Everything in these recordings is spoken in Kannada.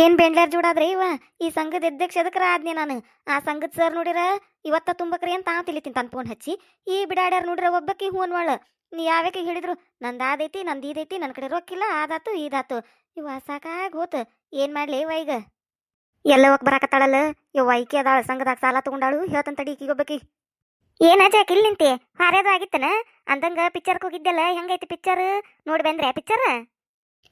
ಏನ್ ಬೆಂಡ್ಲಾರ್ ಜೋಡಾದ್ರಿ ಇವ? ಈ ಸಂಘದ ಅಧ್ಯಕ್ಷ ಅದಕ್ಕರ ಆದ್ನಿ ನಾನು? ಆ ಸಂಘದ ಸರ್ ನೋಡಿರ, ಇವತ್ತ ತುಂಬಕ್ರಿ ಅಂತ ತಾವ್ ತಿಳಿತೀನಿ ತನ್ ಫೋನ್ ಹಚ್ಚಿ. ಈ ಬಿಡಾಡ್ಯಾರ ನೋಡಿರ ಒಬ್ಬಕಿ ಹೂ ಒಳ ನೀ ಯಾವ್ಯಾಕೆ ಹೇಳಿದ್ರು? ನಂದ್ ಆದೈತಿ, ನಂದು ಇದೈತಿ, ನನ್ ಕಡೆ ರೊಕ್ಕಿಲ್ಲ, ಆದಾತು ಇದಾತು ಇವ ಸಾಕಾಗ್ ಹೋತ. ಏನ್ ಮಾಡ್ಲಿ ಇವ ಈಗ? ಎಲ್ಲ ಹೋಗ್ ಬರಾಕತ್ತಾಳಲ್ಲ? ಇವ ಐಕಿ ಅದಾಳ, ಸಂಘದಾಗ ಸಾಲ ತಗೊಂಡಾಳು ಹೇಳ್ತಂತ ತಡಿ ಈಕಿಗೆ ಒಬ್ಬಕಿ. ಏನ ಜಾಕ್ ಇಲ್ಲಿ ನಿಂತಿ? ಹಾರ್ಯಾದು ಆಗಿತ್ತನ? ಅಂದಂಗ ಪಿಕ್ಚರ್ಗೆ ಹೋಗಿದ್ದೆಲ್ಲ, ಹೆಂಗೈತಿ ಪಿಕ್ಚರ್ ನೋಡಿ ಬಂದ್ರೆ ಪಿಕ್ಚರ್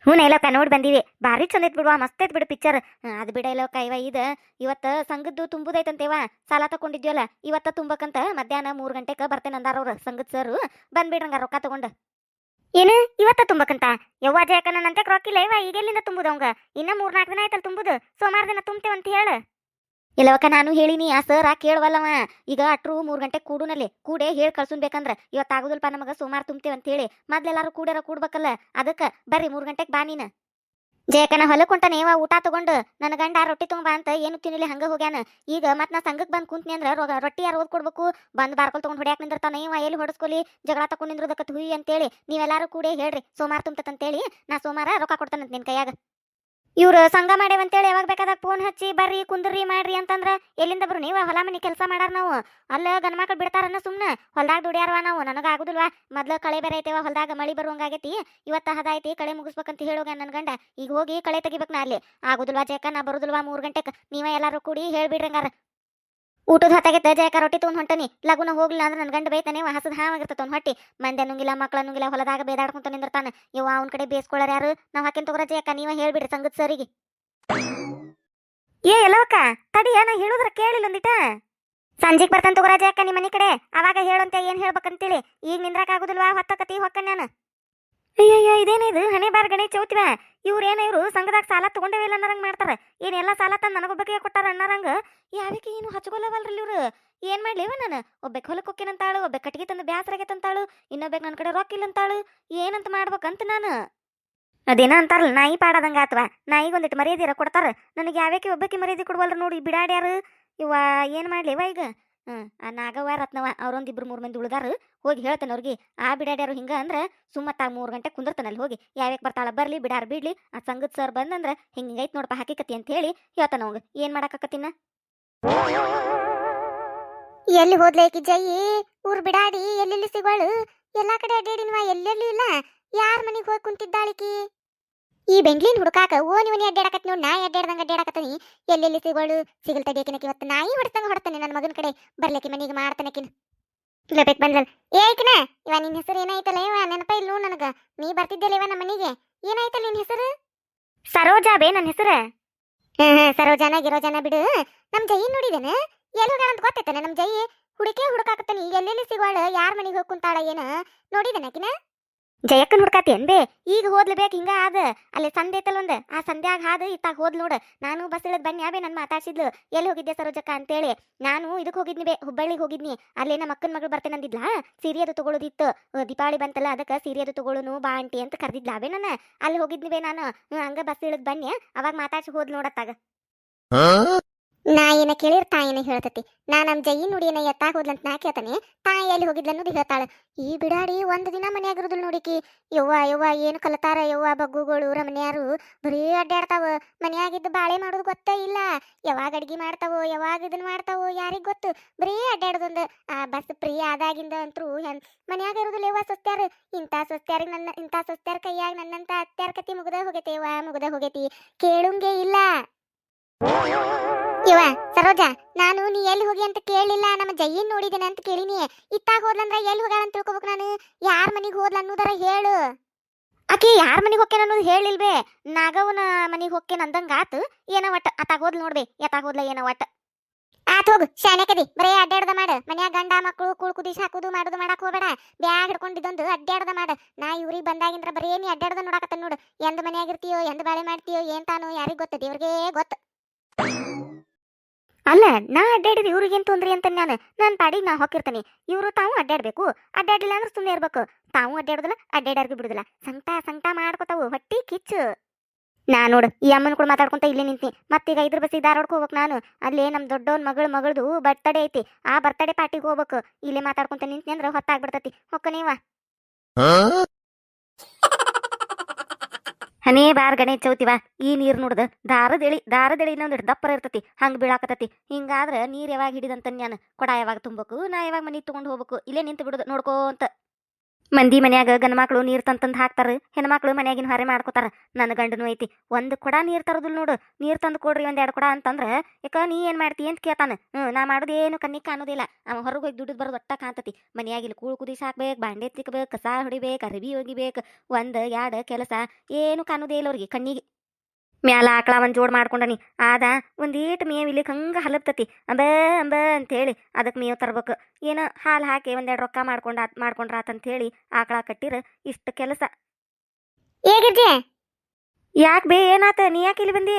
ಹ್ಞೂ ಇಲ್ಲಕ್ಕ, ನೋಡಿ ಬಂದೀವಿ. ಭಾರಿ ಚಂದ ಐತ್ ಬಿಡುವ, ಮಸ್ತ್ ಐತ್ ಬಿಡು ಪಿಕ್ಚರ್ ಅದು ಬಿಡ ಇಲ್ಲವಕ್ಕ ಇವ ಇದ, ಇವತ್ತ ಸಂಘದ್ದು ತುಂಬುದೈತಂತೇವ ಸಾಲ ತಗೊಂಡಿದ್ವಲ್ಲ ಇವತ್ತ ತುಂಬಕಂತ ಮಧ್ಯಾಹ್ನ ಮೂರು ಗಂಟೆಕ ಬರ್ತೇನೆ ಅಂದಾರ ಅವ್ರ, ಸಂಘದ ಸರ್. ಬಂದ್ಬಿಡ್ರಂಗ, ರೊಕ್ಕ ತಗೊಂಡು. ಏನು? ಇವತ್ತ ತುಂಬಕಂತ ಯವ್ವ ಜಯಕ ನನ್ನಂತೆ ರೊಕ್ಕಿಲ್ಲ ಇವ ಈಗೆಲ್ಲಿಂದ ತುಂಬುದವಂಗ? ಇನ್ನ ಮೂರ್ನಾಲ್ಕು ದಿನ ಆಯ್ತಲ್ಲ ತುಂಬುದು ಸೋಮವಾರ ದಿನ ತುಂಬ್ತೇವಂತ ಹೇಳ. ಇಲ್ಲವಕ್ಕ ನಾನು ಹೇಳಿನಿ, ಆ ಸರ್ ಆ ಕೇಳವಲ್ಲವ. ಈಗ ಅಟ್ರು ಮೂರ್ ಗಂಟೆ ಕೂಡುನಲ್ಲಿ. ಕೂಡೆ ಹೇಳಿ ಕಳ್ಸುನ್ ಬೇಕಂದ್ರ. ಇವತ್ತು ಆಗುದಿಲ್ಪ ನಮಗ? ಸುಮಾರು ತುಂಬ್ತೇವೆ ಅಂತ ಹೇಳಿ. ಮೊದ್ಲೆಲ್ಲಾರು ಕೂಡ್ಯಾರ ಕೂಡ್ಬೇಕಲ್ಲ. ಅದಕ್ಕ ಬರ್ರಿ ಮೂರ್ ಗಂಟೆಗೆ ಬಾ ನೀನು. ಜಯಕನ ಹೊಲಕ್ ಹೊಂಟಾನೆ, ಇವ ಊಟ ತಗೊಂಡು. ನನ್ನ ಗಂಡ ರೊಟ್ಟಿ ತಗೊಂಬ ಅಂತ ಏನು ತಿನ್ನಲಿ ಹಂಗ ಹೋಗ್ಯಾನ. ಈಗ ಮತ್ತೆ ನಾ ಸಂಘಕ್ಕೆ ಬಂದ್ ಕುಂತ್ನಿ ಅಂದ್ರ ರೊಟ್ಟಿ ಯಾರು ಓದ್ ಕೊಡ್ಬೇಕು ಬಂದ್ ಬಾರ್ಕೊಲ್ ತಗೊಂಡ್ ಹೊಡ್ಯಾಕ್ ನಿಂದಿರ್ತಾನ, ಇವ ಎಲ್ಲಿ ಹೊಡಸ್ಕೊಲಿ? ಜಗಳ ತಕೊಂಡ್ ನಿಂದ್ರದಕ್ಕ ಹುಯಿ ಅಂತೇಳಿ ನೀವೆಲ್ಲಾರು ಕೂಡಿ ಹೇಳ್ರಿ. ಸೋಮವಾರ ತುಂಬತಂತೇಳಿ ನಾ ಸೋಮಾರ ರೊಕ್ಕ ಕೊಡ್ತಾನಂತ ನಿನ್ ಕೈಯಾಗ. ಇವ್ರು ಸಂಘ ಅಂತೇಳಿ ಯಾವಾಗ ಬೇಕಾದಾಗ ಫೋನ್ ಹಚ್ಚಿ, ಬರ್ರಿ, ಕುಂದ್ರಿ, ಮಾಡ್ರಿ ಅಂತಂದ್ರ ಎಲ್ಲಿಂದ ಬರು ನೀವು? ಹೊಲ ಮನಿ ಕೆಲಸ ಮಾಡಾರ ನಾವು. ಅಲ್ಲ ಗಂಡ ಮಕ್ಳು ಬಿಡ್ತಾರನ್ನ ಸುಮ್ನ ಹೊಲ್ದಾಗ ದುಡಿಯಾರವ ನಾವು. ನನಗ ಆಗುದಿಲ್ವಾ? ಮೊದ್ಲ ಕಳೆ ಬೇರೆ ಐತೆವ, ಹೊಲ್ದಾಗ ಮಳಿ ಬರುವಂಗಾಗೈತಿ ಇವತ್ತ ಹದ ಐತಿ, ಕಳೆ ಮುಗಿಸ್ಬೇಕಂತ ಹೇಳೋಗ ನನ್ನ ಗಂಡ. ಈಗ ಹೋಗಿ ಕಳೆ ತೆಗಿಬೇಕು ನಾ ಅಲ್ಲಿ. ಆಗುದಿಲ್ವಾ ಜೇಕ ನಾ ಬರುದಿಲ್ವಾ ಮೂರ್ ಗಂಟೆಕ್? ನೀವ ಎಲ್ಲಾರು ಕೂಡಿ ಹೇಳ್ಬಿಡ್ರಿ ಹಂಗಾರ. ಊಟದ ಹೊತ್ತಾಗೈತೆ ಜಯಕ ರೊಟ್ಟಿ ತೊಗೊಂಡು ಹೊಂಟನಿ? ಲಗುನ ಹೋಗ್ಲಿಲ್ಲ ಅಂದ್ರೆ ನನ್ನ ಗಂಡ ಬೈತಾನೆ ಹಸದ ಹಾವಾಗಿರ್ತದ ಅವ್ನ ಹೊಟ್ಟಿ. ಮಂದೆ ನುಂಗಿಲ್ಲ, ಮಕ್ಳ ನುಂಗಿಲ್ಲ, ಹೊಲದಾಗ ಬೇದಾಡ್ಕೊಂತ ನಿಂದಿರ್ತಾನೆ. ಇವ ಅವ್ನ ಕಡೆ ಬೇಸ್ಕೊಳ್ಳಾರ ಯಾರು? ನಾವ್ ಹಾಕಿನ ತಗೋರ ಜಯಕ ನೀವ ಹೇಳ್ಬಿಡ್ರಿ ಸಂಗತ್ ಸರಿಗೆ ಏ, ಎಲ್ಲವಕ್ಕ? ತಡಿ, ನಾ ಹೇಳುದ್ರ ಕೇಳಿಲ್ಲ ಒಂದಿಟ. ಸಂಜೆಗ್ ಬರ್ತಾನೆ ತಗೋರ ಜಯಕ್ಕ ನಿಮ್ಮ ಮನಿ ಕಡೆ. ಅವಾಗ ಹೇಳಂತ ಏನ್ ಹೇಳ್ಬೇಕಂತೇಳಿ. ಈಗ ನಿಂದ್ರಕ ಆಗುದಿಲ್ವಾ? ಹೊತ್ತಕತಿ ಹೊಕ್ಕ ನಾನು. ಅಯ್ಯಯ್ಯೋ ಇದೇನಿದು ಹಣೆ ಬಾರ್ ಗಣೇಶ ಚೌತಿವ? ಇವ್ರ ಏನ ಇವ್ರು ಸಂಘದಾಗ ಸಾಲ ತಗೊಂಡೇವೆ ಇಲ್ಲ ಅನ್ನರಂಗ್ ಮಾಡ್ತಾರ? ಏನೆಲ್ಲ ಸಾಲ ತಂದ್ ನನಗೊಬ್ಬಕ್ಕೆ ಕೊಟ್ಟಾರ ಅನ್ನರಂಗ? ಯಾವಕ್ಕೆ ಏನು ಹಚ್ಕೊಲ್ಲವಲ್ರಿ ಇವ್ರು? ಏನ್ ಮಾಡ್ಲಿವ ನಾನು? ಒಬ್ಬಕ್ಕೆ ಹೊಲಕ್ಕೆ ಹೊಕ್ಕಿನಂತಾಳು ಒಬ್ಬ ಕಟ್ಟಿಗೆ ತಂದು ಬ್ಯಾಸರಾಗೈತಂತಾಳು ಇನ್ನೊಬ್ಬಕ್ಕೆ ನನ್ನ ಕಡೆ ರೊಕ್ಕ ಇಲ್ಲಂತಾಳು, ಏನಂತ ಮಾಡ್ಬೇಕಂತ ನಾನು? ಅದೇನ ಅಂತಾರಲ್ಲ, ನಾಯಿ ಪಾಡದಂಗ ಆತ್ವ. ನಾಯಿಗೆ ಒಂದಿಟ್ಟು ಮರ್ಯಾದಿರ ಕೊಡ್ತಾರ. ನನಗೆ ಯಾವ್ಯಾಕೆ ಒಬ್ಬಕ್ಕೆ ಮರ್ಯಾದಿ ಕೊಡ್ವಲ್ರ ನೋಡಿ ಬಿಡಾಡ್ಯಾರು. ಇವ ಏನ್ ಮಾಡ್ಲಿವ ಈಗ? ಆ ನಾಗವ್ವ ರತ್ನವ ಅವ್ರೊಂದಿಬ್ರು ಮೂರ್ ಮಂದಿ ಉಳಿದಾರು. ಹೋಗಿ ಹೇಳ್ತಾನೆ ಅವ್ರಿಗೆ, ಆ ಬಿಡಾಡ್ಯಾರು ಹಿಂಗ ಅಂದ್ರ ಸುಮ್ಮತ್ತಾಗ ಮೂರ್ ಗಂಟೆ ಕುಂದಿರ್ತಾನಲ್ಲಿ ಹೋಗಿ. ಯಾವ್ಯಾಕೆ ಬರ್ತಾಳ ಬರ್ಲಿ, ಬಿಡಾರ್ ಬಿಡ್ಲಿ, ಆ ಸಂಗತ್ ಸರ್ ಬಂದಂದ್ರ ಹಿಂಗೈತ್ ನೋಡಪ್ಪ ಹಾಕಿಕತಿ ಅಂತ ಹೇಳಿ ಹೇಳ್ತಾನ ಅವಂಗ. ಏನ್ ಮಾಡಾಕತ್ತಿನ ಎಲ್ಲಿ ಹೋದ್ಲೈಕಿ ಜಯಿ ಊರ್ ಬಿಡಾಡಿ, ಎಲ್ಲೆಲ್ಲಿ ಸಿಗೋಳು? ಎಲ್ಲಾ ಕಡೆ ಅಡ್ಡಾಡಿನವ ಎಲ್ಲೆಲ್ಲಿ ಇಲ್ಲ? ಯಾರ್ ಮನಿಗ್ ಹೋಗಿ ಕುಂತಿದ್ದಾಳಿಕಿ ಈ ಬೆಂಡ್ಲಿನ್ ಹುಡುಕಾಕ ಓನಿ ಓನಿ ಅಡ್ಡಾಡಕತ್ ನೋಡಿ, ನಾಯಿ ಅಡ್ಡಾಡ್ದಂಗ ಅಡ್ಡಾಡಕತ್ತೀನಿ ಎಲ್ಲೆಲ್ಲಿ ಸಿಗೋಳು ಸಿಗಲ್ ತಡಿಯಕಿನಕಿ ಇವತ್ತು ನಾಯಿ ಹೊಡ್ತಂಗ ಹೊಡ್ತಾನೆ ನನ್ನ ಮಗನ ಕಡೆ. ಬರ್ಲಿಕ್ಕೆ ಮನಿಗೆ ಮಾಡ್ತಾನಕಿನ. ಇಲ್ಲಬೇಕು ಬಂದಲ್ ಏಕಿನ ಇವ ನಿನ್ನ ಹೆಸರು ಏನಾಯ್ತಲ್ಲ ಇವ? ನೆನಪ ಇಲ್ಲೂ ನನಗ. ನೀ ಬರ್ತಿದ್ದಲ್ಲ ಇವ ನಮ್ಮ ಮನಿಗೆ. ಏನಾಯ್ತಲ್ಲ ನಿನ್ನ ಹೆಸರು? ಸರೋಜಾ ಬೇ ನನ್ನ ಹೆಸರು. ಹ್ಮ್ ಹ್ಮ್, ಸರೋಜಾನ, ಗಿರೋಜಾನ ಬಿಡು. ನಮ್ಮ ಜೈ ನೋಡಿದೇನೆ? ಎಲ್ಲಿ ಹೋಗ್ಯಾಳ ಅಂತ ಗೊತ್ತೈತನ ನಮ್ ಜೈ ಹುಡುಕೆ ಹುಡುಕಾಕತ್ತಾನೆ. ಎಲ್ಲೆಲ್ಲಿ ಸಿಗೋಳು ಯಾರ ಮನಿಗೆ ಹೋಗಿ ಕುಂತಾಳ ಏನ? ನೋಡಿದನಕಿನ ಜಯಕ್ಕನ್ ಹುಡ್ಕಾತಿ ಬೇ ಈಗ ಹೋದ್ಲು ಬೇಕು ಹಿಂಗ ಆದ. ಅಲ್ಲಿ ಸಂದೆ ಐತಲ್ಲ ಒಂದ್. ಆ ಸಂಧ್ಯಾಗ ಹಾದ, ಇತ್ತಾಗ ಹೋದ್ ನೋಡ. ನಾನು ಬಸ್ ಇಳದ್ ಬನ್ನಿ ಯಾವೇ ನನ್ ಮಾತಾಡ್ಸಿದ್ಲು. ಎಲ್ಲಿ ಹೋಗಿದ್ದೆ ಸರೋಜಕ್ಕ ಅಂತೇಳಿ. ನಾನು ಇದಕ್ ಹೋಗಿದ್ನಿ ಬೇ, ಹುಬ್ಬಳ್ಳಿಗೆ ಹೋಗಿದ್ನಿ. ಅಲ್ಲೇ ನಮ್ಮ ಅಕ್ಕನ ಮಗಳು ಬರ್ತೇನೆ ಅಂದಿದ್ಲಾ? ಸೀರೆ ಅದು ತಗೊಳ್ಳೋದಿತ್ತು ದೀಪಾವಳಿ ಬಂತಲ್ಲ, ಅದಕ್ಕೆ ಸೀರೆ ಅದು ತಗೊಳುನು, ಬಾ ಆಂಟಿ ಅಂತ ಕರ್ದಿದ್ಲಾ ಬೇ ನಾನು? ಅಲ್ಲಿ ಹೋಗಿದ್ನಿ ಬೇ ನಾನು. ಹಂಗ ಬಸ್ ಇಳದ್ ಬನ್ನಿ. ಅವಾಗ ಮಾತಾಡ್ಸಿ ಹೋದ್ ನೋಡತ್ತಾಗ ನಾ ಏನ ಕೇಳಿರ್ ತಾಯಿನ ಹೇಳ್ತತಿ? ನಾ ನಮ್ ಜಯ್ಯಿ ನೋಡಿ ಎತ್ತಾ ಹೋದ್ಲಂತ ನಾ ಕೇಳ್ತಾನೆ. ತಾಯಿ ಎಲ್ಲಿ ಹೋಗಿದ್ಲು ಅನ್ನೋದು ಹೇಳ್ತಾಳ. ಈ ಬಿಡಾಡಿ ಒಂದ್ ದಿನ ಮನ್ಯಾಗ ನೋಡಿಕಿ. ಯವ್ವ ಯವ್ವ, ಏನು ಕಲತಾರ ಯವ್ವ ಬಗ್ಗುಗಳು? ರಮನ್ಯಾರು ಬರೀ ಅಡ್ಡಾಡ್ತಾವ. ಮನ್ಯಾಗಿದ್ದು ಬಾಳೆ ಮಾಡೋದು ಗೊತ್ತೇ ಇಲ್ಲ. ಯಾವಾಗ ಅಡ್ಗಿ ಮಾಡ್ತಾವೋ, ಯಾವಾಗ ಇದನ್ ಮಾಡ್ತಾವೋ ಯಾರಿಗ್ ಗೊತ್ತು? ಬರೀ ಅಡ್ಡಾಡೋದೊಂದು. ಆ ಬಸ್ ಫ್ರೀ ಆದಾಗಿಂದ ಹೆಂಗ್? ಮನ್ಯಾಗ ಇರುದಿಲ್ಲ ಯವ್ವ ಸೊಸ್ತ್ಯಾರ. ಇಂಥ ಸೊಸ್ತ್ಯಾರಿಗೆ ನನ್ನ ಇಂಥ ಸೊಸ್ತ್ಯಾರ ಕೈಯಾಗ ನನ್ನಂತ ಅತ್ಯಾರ ಕತಿ ಮುಗ್ದ ಹೋಗೈತೆ ಯವ್ವ, ಮುಗದ ಹೋಗೈತಿ. ಕೇಳುಂಗೆ ಇಲ್ಲ. ಇವ ಸರೋಜಾ, ನಾನು ನೀ ಎಲ್ಲಿ ಹೋಗಿ ಅಂತ ಕೇಳಿಲ್ಲ, ನಮ್ಮ ಜಯ್ಯನ್ ನೋಡಿದ್ದೇನೆ ಅಂತ ಕೇಳಿನಿ. ಇತ್ತಾಗ ಹೋದ್ಲಂದ್ರ ಎಲ್ಲಿ ಹೋಗ್ಯಾಳ ಅಂತ ತಿಳ್ಕೊಬೇಕು ನಾನು? ಯಾರ ಮನೆಗೆ ಹೋದ್ಲ ಅನ್ನೋದರ ಹೇಳು. ಆಕಿ ಯಾರ ಮನೆಗೆ ಹೋಗ್ಯಾನ ಅನ್ನೋದು ಹೇಳಿಲ್ವೇ? ನಾಗವನ ಮನೆಗೆ ಹೋಗ್ಯಾನ ಅಂದಂಗ ಆತು. ಏನ ಒಟ್ಟ ಅತ್ತಾಗ ಹೋದ್ಲ ನೋಡ್ಬೇ ಎತ್ತಾಗ ಹೋದ್ಲ ಏನ ಒಟ್ಟ ಆತ್ ಹೋಗು ಶಾನೆ ಕದಿ, ಬರೇ ಅಡ್ಡಾಡ್ದ ಮಾಡ. ಮನ್ಯಾಗ ಗಂಡ ಮಕ್ಕಳು ಕುಳ್ ಕುದಿಸ್ ಹಾಕುದು ಮಾಡುದು ಮಾಡಕ್ ಹೋಗ್ಬೇಡ. ಬ್ಯಾಗ್ ಹಿಡ್ಕೊಂಡಿದ್ದೊಂದು ಅಡ್ಡಾಡ್ದ ಮಾಡ. ನಾ ಇವ್ರಿಗೆ ಬಂದಾಗಿಂದ್ರ ಬರೇ ನೀ ಅಡ್ಡಾಡ್ದ ನೋಡಾಕತ್ತ ನೋಡು. ಎಂದ ಮನ್ಯಾಗ ಎಂದ ಎಂದ್ ಬಾಳೆ ಮಾಡ್ತೀಯೋ, ಏನ್ ತಾನು, ಯಾರಿಗ್ ಗೊತ್ತ? ದೇವ್ರಿಗೆ ಗೊತ್ತ. ಅಲ್ಲ, ನಾ ಅಡ್ಡಾಡಿದ್ರೆ ಇವ್ರಿಗೇನು ತೊಂದ್ರೆ ಅಂತ ನಾನು? ನನ್ನ ಪಾಡಿಗೆ ನಾ ಹೋಗಿರ್ತೀನಿ ಇವರು ತಾವು ಅಡ್ಡಾಡ್ಬೇಕು. ಅಡ್ಡಾಡಿಲ್ಲ ಅಂದ್ರೆ ಸುಮ್ಮನೆ ಇರ್ಬೇಕು. ತಾವು ಅಡ್ಡಾಡೋದಿಲ್ಲ ಅಡ್ಡಾಡ್ಯಾರ್ಗೂ ಬಿಡುದಿಲ್ಲ. ಸಂಕಟ ಸಂಕಟ ಮಾಡ್ಕೋತಾವು. ಹೊಟ್ಟಿ ಕಿಚ್ಚು. ನಾ ನೋಡು, ಈ ಅಮ್ಮನ ಕೂಡ ಮಾತಾಡ್ಕೊಂತ ಇಲ್ಲಿ ನಿಂತಿ ಮತ್ತೀಗ ಇದ್ರ ಬಸ್ ಧಾರವಾಡಕ್ಕೆ ಹೋಗ್ಬೇಕು ನಾನು. ಅಲ್ಲೇ ನಮ್ಮ ದೊಡ್ಡವನ್ ಮಗಳ ಮಗಳದು ಬರ್ತಡೇ ಐತಿ. ಆ ಬರ್ತಡೇ ಪಾರ್ಟಿಗೆ ಹೋಗ್ಬೇಕು. ಇಲ್ಲೇ ಮಾತಾಡ್ಕೊಂತ ನಿಂತಿ ಅಂದ್ರೆ ಹೊತ್ತಾಗ್ಬಿಡ್ತತಿ. ಹೊಕ್ಕ ನೀವ? ಹನೇ ಬಾರ್ ಗಣೇಶ ಚೌತಿವ ಈ ನೀರ್ ನೋಡ್ದ ದಾರದೆಳಿ ದಾರದೆಳಿ ಒಂದು ದಪ್ಪರ ಇರ್ತತಿ, ಹಂಗ ಬೀಳಾಕತತಿ ಹಿಂಗಾದ್ರ ನೀರ್ ಯಾವಾಗ ಹಿಡಿದಂತ ನಾನು ಕೊಡ ಯಾವಾಗ ತುಂಬಬೇಕು, ನಾ ಯಾವಾಗ ಮನಿ ತಗೊಂಡ್ ಹೋಗ್ಬೇಕು, ಇಲ್ಲೇ ನಿಂತು ಬಿಡುದು ನೋಡ್ಕೋಂತ ಮಂದಿ ಮನ್ಯಾಗ ಗಂಡ ನೀರು ತಂತಂದು ಹಾಕ್ತಾರೆ ಹೆಣ್ಮಕ್ಳು ಮನ್ಯಾಗಿನ ಹೊರೆ ಮಾಡ್ಕೋತಾರ. ನನ್ನ ಗಂಡನು ಐತಿ, ಒಂದು ಕೊಡ ನೀರು ತರದಿಲ್ಲ ನೋಡು, ನೀರು ತಂದು ಕೊಡ್ರಿ ಒಂದ್ ಎರಡು ಕೊಡ ಅಂತಂದ್ರ ಯಾಕ ನೀ ಏನ್ ಮಾಡ್ತಿ? ಅಂತ ಕೇಳ್ತಾನೆ. ಹ್ಮ್, ನಾ ಮಾಡೋದೇನು ಕಣ್ಣಿಗೆ ಕಾಣೋದಿಲ್ಲ. ಅವ ಹೊರಗೆ ಹೋಗಿ ದುಡ್ಡು ಬರೋದು ಒಟ್ಟ ಕಾಂತತಿ ಮನೆಯಾಗಿಲ್ಲಿ ಕೂಳು ಕುದಿಸಿ ಹಾಕ್ಬೇಕು ಬಾಂಡೆ ತಿಕ್ಬೇಕು, ಕಸ ಹೊಡಿಬೇಕು, ಅರಬಿ ಒಗಿಬೇಕು, ಒಂದ್ ಎರಡು ಕೆಲಸ, ಏನು ಕಾಣೋದೇ ಇಲ್ಲ ಅವ್ರಿಗೆ ಕಣ್ಣಿಗೆ. ಮ್ಯಾಲ ಆಕಳ ಒಂದು ಜೋಡ್ ಮಾಡ್ಕೊಂಡನಿ. ಆದ ಒಂದೀಟ್ ಮೇವು ಇಲ್ಲಿ ಹಂಗೆ ಹಲಪ್ತತಿ. ಅಂಬ ಅಂಬ ಅಂತೇಳಿ ಅದಕ್ಕೆ ಮೇವು ತರ್ಬೇಕು. ಏನೋ ಹಾಲು ಹಾಕಿ ಒಂದೆರಡು ರೊಕ್ಕ ಮಾಡ್ಕೊಂಡು ಆತ್ ಮಾಡ್ಕೊಂಡ್ರ ಆತಂತೇಳಿ ಆಕಳ ಕಟ್ಟಿರ ಇಷ್ಟು ಕೆಲಸ. ಯಾಕೆ ಬೇ ಏನಾತ? ನೀ ಯಾಕೆ ಇಲ್ಲಿ ಬಂದಿ?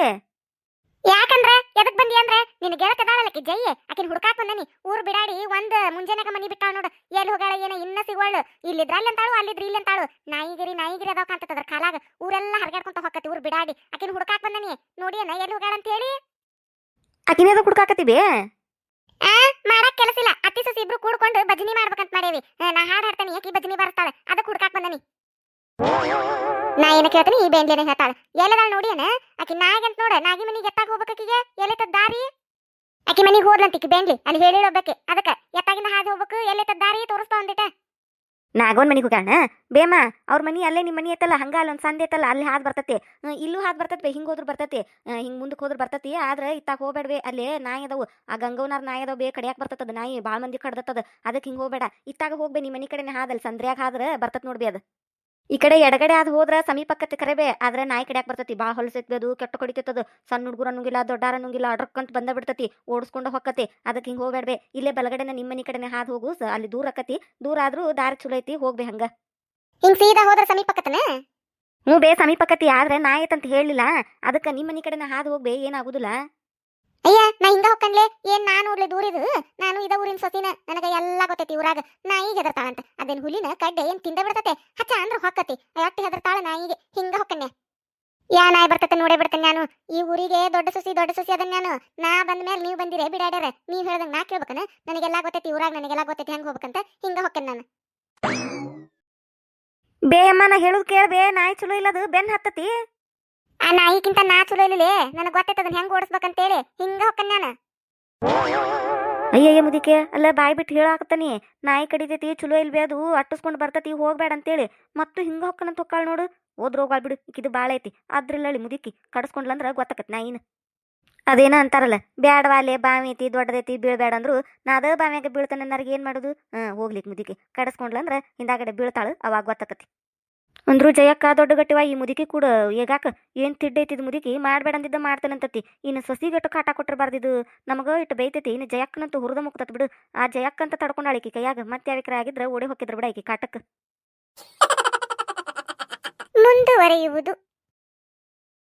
ಯಾಕಂದ್ರ? ಎದಕ್ ಬಂದಿ ಅಂದ್ರೆ? ನಿನ್ನ ಗೆಳತದಾಳಲ್ಲಕಿ ಜೈ ಆಕಿನ ಹುಡ್ಕಾಕ್ ಬಂದನಿ. ಊರ್ ಬಿಡಾಡಿ ಒಂದ್ ಮುಂಜಾನೆಗ ಮನಿ ಬಿಟ್ಟಾಳ ನೋಡು. ಎಲ್ಲಿ ಹೋಗಾಳ ಏನ ಇನ್ನ ಸಿಗೋಳು ಇಲ್ಲಿದ್ರ ಅಲ್ಲಿ ಅಂತಾಳು ಅಲ್ಲಿದ್ರ ಇಲ್ಲಿ ಅಂತಾಳು. ನಾಯಿಗಿರಿ ನಾಯಿಗಿರಿ ಅದಾವ ಕಾಣ್ತದ ಕಾಲಾಗ. ಊರೆಲ್ಲ ಹರಗಾಡ್ಕೊಂತ ಹೊಕ್ಕತಿ ಊರ್ ಬಿಡಾಡಿ. ಆಕಿನ ಹುಡ್ಕಾಕ್ ಬಂದನಿ. ನೋಡಿ ಏನ ಎಲ್ಲಿ ಹೋಗಾಳ ಅಂತ ಹೇಳಿ ಕುಡ್ಕಾಕತಿ ಬೇ ಆ ಮಾಡಕ್ ಕೆಲಸ ಇಲ್ಲ. ಅತ್ತಿ ಸಸಿ ಇಬ್ರು ಕೂಡ್ಕೊಂಡು ಭಜನಿ ಮಾಡ್ಬೇಕಂತ ಮಾಡೇವಿ. ನಾ ಹಾಡ್ ಹಾಡ್ತಾನೆ. ಆಕಿ ಭಜನಿ ಬರ್ತಾಳೆ ಅದಕ್ಕೆ ಹುಡ್ಕಾಕ್ ಬಂದನಿ. ನಾ ಏನ ಕೇಳ್ತೀನಿ, ಈ ಬೇಂಡ್ಲೇನೆ ಹೇಳ್ತಾಳ. ಎಲ್ಲದಾಳ ನೋಡಿ ಏನ ಆಕಿ ಅಂತ ನೋಡ, ನಾಗಿ ಮನಿಗೆ ಎತ್ತಾಗ ಹೋಗ್ಬೇಕಿಗೆ ಎಲ್ಲೆತ್ತದ ದಾರಿ? ಆಕಿ ಮನಿಗೆ ಹೋದ್ಲಂತಿಕ್ಕಿ ಬೇಂಡ್ಲಿ, ಅಲ್ಲಿ ಹೇಳಿಡೋಬೇಕೆ ಅದಕ್ಕ, ಎತ್ತಾಗಿಂದ ಹಾದಿ ಹೋಗ್ಬೇಕು ಎಲ್ಲೆತ್ತದ ದಾರಿ ತೋರಿಸ್ತಾ ಒಂದಿಟ. ನಾಗೋನ್ ಮನಿಗೆ ಹೋಗ್ಯಾಣ ಬೇಮ ಅವ್ರ ಮನಿ ಅಲ್ಲೇ ನಿಮ್ಮ ಮನಿ ಐತಲ್ಲ, ಹಂಗ ಅಲ್ಲೊಂದು ಸಂದೆ ಐತಲ್ಲ, ಅಲ್ಲಿ ಹಾದ್ ಬರ್ತತಿ. ಇಲ್ಲೂ ಹಾದ್ ಬರ್ತತಿ ಹಿಂಗ್ ಹೋದ್ರ ಬರ್ತತಿ. ಹಿಂಗ್ ಮುಂದಕ್ಕೆ ಹೋದ್ರ ಬರ್ತತಿ, ಆದ್ರ ಇತ್ತಾಗ ಹೋಗ್ಬೇಡ್ವೆ, ಅಲ್ಲೇ ನಾಯಿ ಅದಾವು. ಆ ಗಂಗವನಾರ್ ನಾಯಿ ಅದಾವ, ಬೇ ಕಡಿಯಾಕ ಬರ್ತದ ನಾಯಿ, ಬಾಳ ಮಂದಿ ಕಡ್ದತ್ತದ ಅದಕ್ಕೆ ಹಿಂಗ್ ಹೋಗ್ಬೇಡ. ಇತ್ತಾಗ ಹೋಗ್ಬೇ ನಿಮ್ಮ ಮನಿ ಕಡೆನೆ ಹಾದಲ್ ಸಂದ್ರ್ಯಾಗ ಹಾದ್ರ ಬರ್ತತ್ ನೋಡ್ಬಿ ಅದ. ಈ ಕಡೆ ಎಡಗಡೆ ಆದ್ ಹೋದ್ರ ಸಮೀಪಕ್ಕತ್ತೆ ಕರೆಬೇ ಆದ್ರೆ ನಾಯಿ ಕಡೆ ಬರ್ತತಿ? ಬಾಳ ಹೊಲಸೈತಿ ಅದು ಕೆಟ್ಟ ಕಡಿತೈತದ ಸಣ್ಣ ಹುಡುಗರ ಅನ್ನಂಗಿಲ್ಲ ದೊಡ್ಡಾರ ಅನ್ನಂಗಿಲ್ಲ ಅಡ್ರಕ್ಕಂತ ಬಂದ ಬಿಡ್ತತಿ ಓಡಿಸ್ಕೊಂಡು ಹೊಕ್ಕತಿ ಅದಕ್ಕೆ ಹಿಂಗ್ ಹೋಗ್ಬೇಡ್ಬೆ ಇಲ್ಲೇ ಬಲಗಡೆನ ನಿಮ್ಮ ಮನಿ ಕಡೆನೆ ಹಾದು ಹೋಗು ಸ- ಅಲ್ಲಿ ದೂರ ಆಕತಿ. ದೂರ ಆದ್ರೂ ದಾರಿ ಚಲೋ ಐತಿ ಹೋಗ್ಬೇ ಹಂಗ. ಹಿಂಗ್ ಸೀದಾ ಹೋದ್ರ ಸಮೀಪಕ್ಕತನ ಹ್ಞೂ ಬೇ ಸಮೀಪಕ್ಕತಿ ಆದ್ರೆ ನಾಯಿ ಐತಂತ ಹೇಳಿಲ್ಲ ಅದಕ್ಕೆ ನಿಮ್ಮ ಮನಿ ಕಡೆನ ಹಾದು ಹೋಗ್ಬೇ ಏನಾಗುದಿಲ್ಲ. ಅಯ್ಯ, ನಾ ಹಿಂಗ ಹೊಕ್ಕನ್ಲೆ ಏನ್ ನಾನು ನೋಡ್ಲಿ ದೂರಿದು ನಾನು ಇದ ಊರಿನ ಸೊಸಿನ, ನನಗ ಎಲ್ಲಾ ಗೊತ್ತೈತಿ ಊರಾಗ. ನಾಯಿಗೆ ಹೆದರ್ತಾಳಂತ ಅದೇನ್ ಹುಲಿನ ಕಡ್ಡೆ ಏನ್ ತಿಂದ ಬಿಡ್ತತೆ? ಹಚ್ಚ ಅಂದ್ರ ಹೊಕ್ಕತಿ. ಅಟ್ಟಿ ಹೆದರ್ತಾಳ ನಾಯಿಗೆ. ಹಿಂಗ ಹೊಕ್ಕನ್ನೆ ಯಾ ನಾಯಿ ಬರ್ತತೆ ನೋಡೇ ಬಿಡ್ತೇನೆ ನಾನು. ಈ ಊರಿಗೆ ದೊಡ್ಡ ಸೊಸಿ ದೊಡ್ಡ ಸೊಸಿ ಅದನ್ ನಾನು. ನಾ ಬಂದ ಮೇಲೆ ನೀವು ಬಂದಿರೇ, ಬಿಡಾಡ್ಯಾರ. ನೀವ್ ಹೇಳ್ದಂಗ ನಾ ಕೇಳ್ಬೇಕನ? ನನಗೆಲ್ಲಾ ಗೊತ್ತೈತಿ, ಊರಾಗ ನನಗೆಲ್ಲಾ ಗೊತ್ತೈತಿ, ಹೆಂಗ್ ಹೋಗ್ಬೇಕಂತ. ಹಿಂಗ ಹೊಕ್ಕನ್ ನಾನು. ಬೇ ಅಮ್ಮ, ನಾ ಹೇಳುದು ಕೇಳ್ಬೇ ನಾಯಿ ಚಲೋ ಇಲ್ಲದು, ಬೆನ್ ಹತ್ತತಿ? ಆ ನಾಯಿಗಿಂತ ನಾ ಚಲೋ ಇಲ್ಲಲೇ ನನಗೆ ಗೊತ್ತೈತೆ ಅದನ್ನ ಹೆಂಗ್ ಓಡಿಸ್ಬೇಕಂತೇಳಿ. ಹಿಂಗ ಹೊಕ್ಕನ್ ನಾನು. ಅಯ್ಯಯ್ಯ ಮುದಿಕೆ, ಅಲ್ಲ ಬಾಯಿ ಬಿಟ್ಟು ಹೇಳಾಕತ್ತನಿ. ನಾಯಿ ಕಡಿತೈತಿ, ಚಲೋ ಇಲ್ವೇ ಅದು? ಅಟ್ಟಿಸ್ಕೊಂಡು ಬರ್ತತಿ ಹೋಗ್ಬೇಡ ಅಂತೇಳಿ ಮತ್ತು ಹಿಂಗ ಹೊಕ್ಕನಂತ ಹೊಕ್ಕಾಳ ನೋಡು. ಓದ್ರ ಹೋಗಾಳ್ ಬಿಡು ಇದು ಬಾಳ ಐತಿ. ಆದ್ರಿಲ್ಲಳಿ ಮುದುಕಿ ಕಡಿಸ್ಕೊಂಡ್ಲಂದ್ರ ಗೊತ್ತಾಕತ್ ನಾಯಿನ. ಅದೇನ ಅಂತಾರಲ್ಲ ಬ್ಯಾಡವಾಲೆ ಬಾವಿ ಐತಿ ದೊಡ್ಡದೈತಿ ಬೀಳ್ಬೇಡ ಅಂದ್ರು. ನಾ ಅದ ಬಾವಿಯಾಗ ಬೀಳ್ತಾನೆ ನನಗೆ ಏನು ಮಾಡುದು? ಹಾಂ ಹೋಗ್ಲಿಕ್ಕೆ ಮುದುಕಿ. ಕಡಿಸ್ಕೊಂಡ್ಲಂದ್ರ ಹಿಂದಾಗಡೆ ಬೀಳ್ತಾಳು, ಅವಾಗ ಗೊತ್ತಾಕತಿ ಅಂದ್ರು ಜಯಕ್ಕ ದೊಡ್ಡ ಗಟ್ಟಿವ ಈ ಮುದುಕಿ ಕೂಡ ಈಗಾಕ ಏನ್ ತಿಡ್ಡೈತಿದ್ ಮುದುಕಿ? ಮಾಡ್ಬೇಡ ಅಂದಿದ್ದ ಮಾಡ್ತಾನಂತತಿ ಇನ್ನು ಸಸಿಗಟ್ಟು ಕಾಟ ಕೊಟ್ಟಿರಬಾರ್ದಿದು ನಮಗ ಇಟ್ಟು ಬೈತೈತಿ ಇನ್ನು ಜಯಕ್ಕನಂತೂ ಹುರಿದ ಮುಕ್ತತ್ ಬಿಡು. ಆ ಜಯಕ್ಕಂತ ತಡ್ಕೊಂಡಾಳಿಕಿ ಕೈಯಾಗ. ಮತ್ತೆ ಯಾವಿಕ್ರ ಆಗಿದ್ರ ಓಡಿ ಹೋಗಿದ್ರು ಬಿಡ ಈಕಿ ಕಾಟಕ್ಕೆ ಮುಂದುವರಿಯುವುದು.